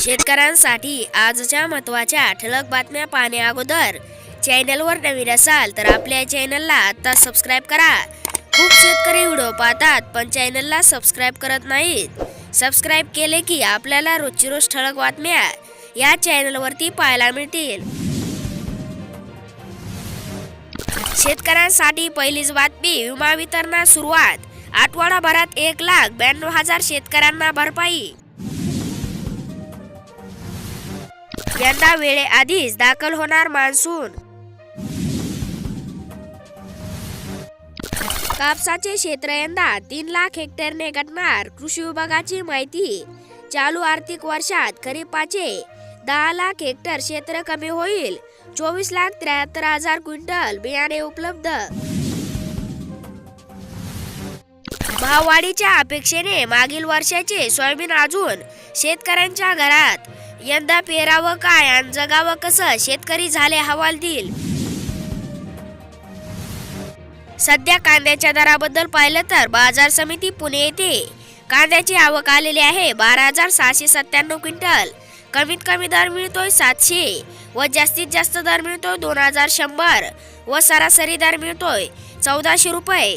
शेतकऱ्यांसाठी आजच्या महत्त्वाच्या ठळक बातम्या पाहणे अगोदर चॅनलवर नवीन असाल तर आपल्या चॅनलला आता सबस्क्राईब करा. खूप शेतकरी व्हिडिओ पाहतात पण चॅनलला सबस्क्राईब करत नाहीत. सबस्क्राईब केले की आपल्याला रोजची रोज ठळक बातम्या या चॅनलवरती पाहायला मिळतील. शेतकऱ्यांसाठी पहिलीच बातमी विमा वितरणास सुरुवात. आठवडाभरात एक लाख ब्याण्णव हजार शेतकऱ्यांना भरपाई. यंदा वेळेआधीच दाखल होणार मान्सून. कापसाचे क्षेत्र यंदा तीन लाख हेक्टरने घटणार कृषी विभागाची माहिती चालू आर्थिक वर्षात खरीपाचे दहा लाख हेक्टर क्षेत्र कमी होईल. चोवीस लाख त्र्याहत्तर हजार क्विंटल बियाणे उपलब्ध. भाववाढीच्या अपेक्षेने मागील वर्षाचे सोयाबीन अजून शेतकऱ्यांच्या घरात यंदा पेरावं काय आणि जगावं कसं शेतकरी झाले हवालदिल सध्या कांद्याच्या दराबद्दल पाहिलं तर बाजार समिती पुणे येथे कांद्याची आवक आलेली आहे. बारा हजार सहाशे सत्त्याण्णव क्विंटल. कमीत कमी दर मिळतोय सातशे व जास्तीत जास्त दर मिळतोय दोन हजार शंभर व सरासरी दर मिळतोय चौदाशे रुपये.